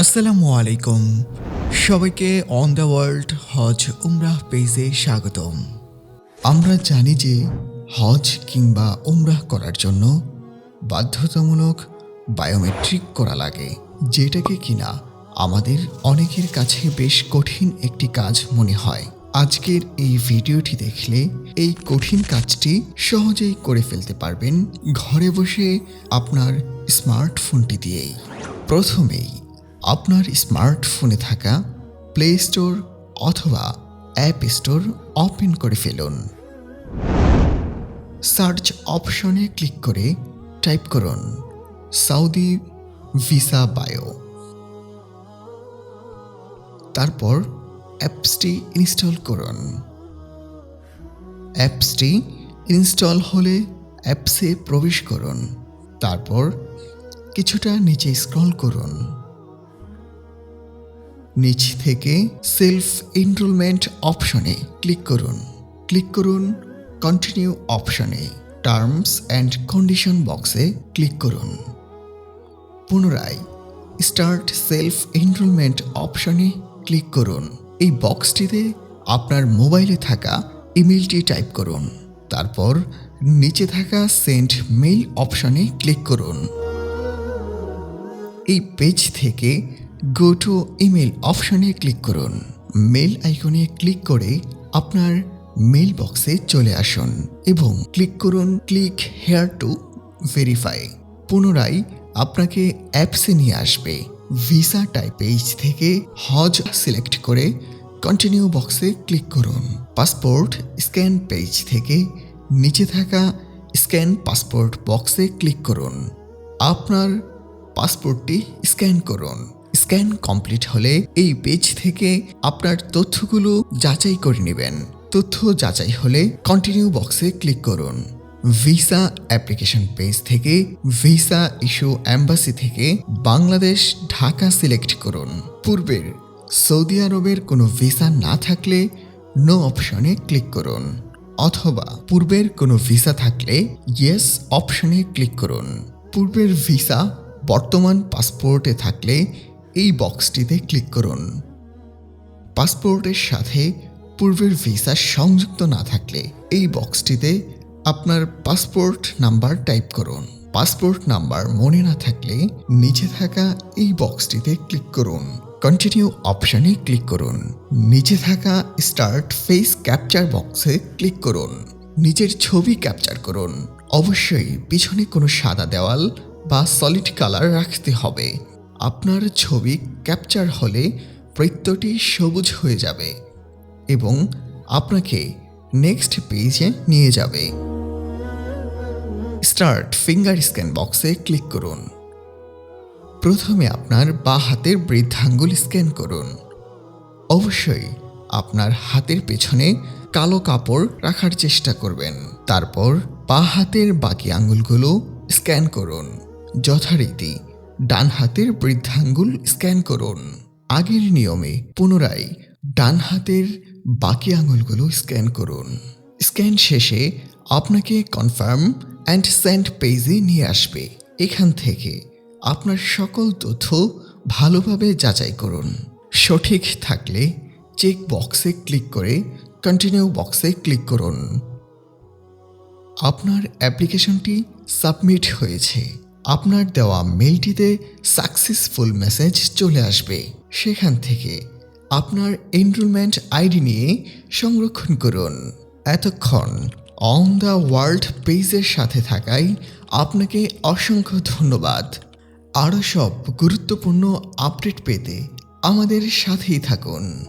আসসালামু আলাইকুম। সবাইকে অন দ্য ওয়ার্ল্ড হজ উমরাহ পেজে স্বাগতম। আমরা জানি যে হজ কিংবা উমরাহ করার জন্য বাধ্যতামূলক বায়োমেট্রিক করা লাগে, যেটাকে কিনা আমাদের অনেকের কাছে বেশ কঠিন একটি কাজ মনে হয়। আজকের এই ভিডিওটি দেখলে এই কঠিন কাজটি সহজেই করে ফেলতে পারবেন ঘরে বসে আপনার স্মার্টফোনটি দিয়েই। প্রথমেই আপনার স্মার্টফোনে থাকা প্লে স্টোর অথবা অ্যাপ স্টোর ওপেন করে ফেলুন। সার্চ অপশনে ক্লিক করে টাইপ করুন সাউদি ভিসা বায়ো তারপর অ্যাপসটি ইনস্টল করুন। অ্যাপসটি ইনস্টল হলে অ্যাপসে প্রবেশ করুন। তারপর কিছুটা নিচে স্ক্রল করুন। নিচ থেকে সেলফ এনরোলমেন্ট অপশনে ক্লিক করুন। ক্লিক করুন কন্টিনিউ অপশনে টার্মস অ্যান্ড কন্ডিশন বক্সে ক্লিক করুন। পুনরায় স্টার্ট সেলফ এনরোলমেন্ট অপশনে ক্লিক করুন। এই বক্সটিতে আপনার মোবাইলে থাকা ইমেলটি টাইপ করুন। তারপর নিচে থাকা সেন্ড মেইল অপশনে ক্লিক করুন। এই পেজ থেকে গো টু ইমেল অপশনে ক্লিক করুন। মেল আইকনে ক্লিক করে আপনার মেল বক্সে চলে আসুন এবং ক্লিক করুন ক্লিক হেয়ার টু ভেরিফাই পুনরায় আপনাকে অ্যাপসে নিয়ে আসবে। ভিসা টাইপ পেজ থেকে হজ সিলেক্ট করে কন্টিনিউ বক্সে ক্লিক করুন। পাসপোর্ট স্ক্যান পেজ থেকে নিচে থাকা স্ক্যান পাসপোর্ট বক্সে ক্লিক করুন। আপনার পাসপোর্টটি স্ক্যান করুন। স্ক্যান কমপ্লিট হলে এই পেজ থেকে আপনার তথ্যগুলো যাচাই করে নেবেন। তথ্য যাচাই হলে কন্টিনিউ বক্সে ক্লিক করুন। ভিসা অ্যাপ্লিকেশন পেজ থেকে ভিসা ইস্যু অ্যাম্বাসি থেকে বাংলাদেশ, ঢাকা সিলেক্ট করুন। পূর্বের সৌদি আরবের কোনো ভিসা না থাকলে নো অপশনে ক্লিক করুন। অথবা পূর্বের কোনো ভিসা থাকলে ইয়েস অপশনে ক্লিক করুন। পূর্বের ভিসা বর্তমান পাসপোর্টে থাকলে এই বক্সটিতে ক্লিক করুন। পাসপোর্টের সাথে পূর্বের ভিসা সংযুক্ত না থাকলে এই বক্সটিতে আপনার পাসপোর্ট নাম্বার টাইপ করুন। পাসপোর্ট নাম্বার মনে না থাকলে নিচে থাকা এই বক্সটিতে ক্লিক করুন। কন্টিনিউ অপশনে ক্লিক করুন। নিচে থাকা স্টার্ট ফেস ক্যাপচার বক্সে ক্লিক করুন। নিজের ছবি ক্যাপচার করুন। অবশ্যই পিছনে কোনো সাদা দেওয়াল বা সলিড কালার রাখতে হবে। আপনার ছবি ক্যাপচার হলে বৃত্তটি সবুজ হয়ে যাবে এবং আপনাকে নেক্সট পেজে নিয়ে যাবে। স্টার্ট ফিঙ্গার স্ক্যান বক্সে ক্লিক করুন। প্রথমে আপনার বা হাতের বৃদ্ধাঙ্গুল স্ক্যান করুন। অবশ্যই আপনার হাতের পেছনে কালো কাপড় রাখার চেষ্টা করবেন। তারপর বা হাতের বাকি আঙ্গুলগুলো স্ক্যান করুন। যথারীতি ডান হাতের বৃদ্ধাঙ্গুল স্ক্যান করুন। আগের নিয়মে পুনরায় ডান হাতের বাকি আঙুলগুলো স্ক্যান করুন। স্ক্যান শেষে আপনাকে কনফার্ম অ্যান্ড সেন্ড পেজে নিয়ে আসবে। এখান থেকে আপনার সকল তথ্য ভালোভাবে যাচাই করুন। সঠিক থাকলে চেক বক্সে ক্লিক করে কন্টিনিউ বক্সে ক্লিক করুন। আপনার অ্যাপ্লিকেশনটি সাবমিট হয়েছে। আপনার দেওয়া মেলটিতে সাকসেসফুল মেসেজ চলে আসবে। সেখান থেকে আপনার এনরোলমেন্ট আইডি নিয়ে সংরক্ষণ করুন। এতক্ষণ অন দ্য ওয়ার্ল্ড পেজের সাথে থাকায় আপনাকে অসংখ্য ধন্যবাদ। আরও সব গুরুত্বপূর্ণ আপডেট পেতে আমাদের সাথেই থাকুন।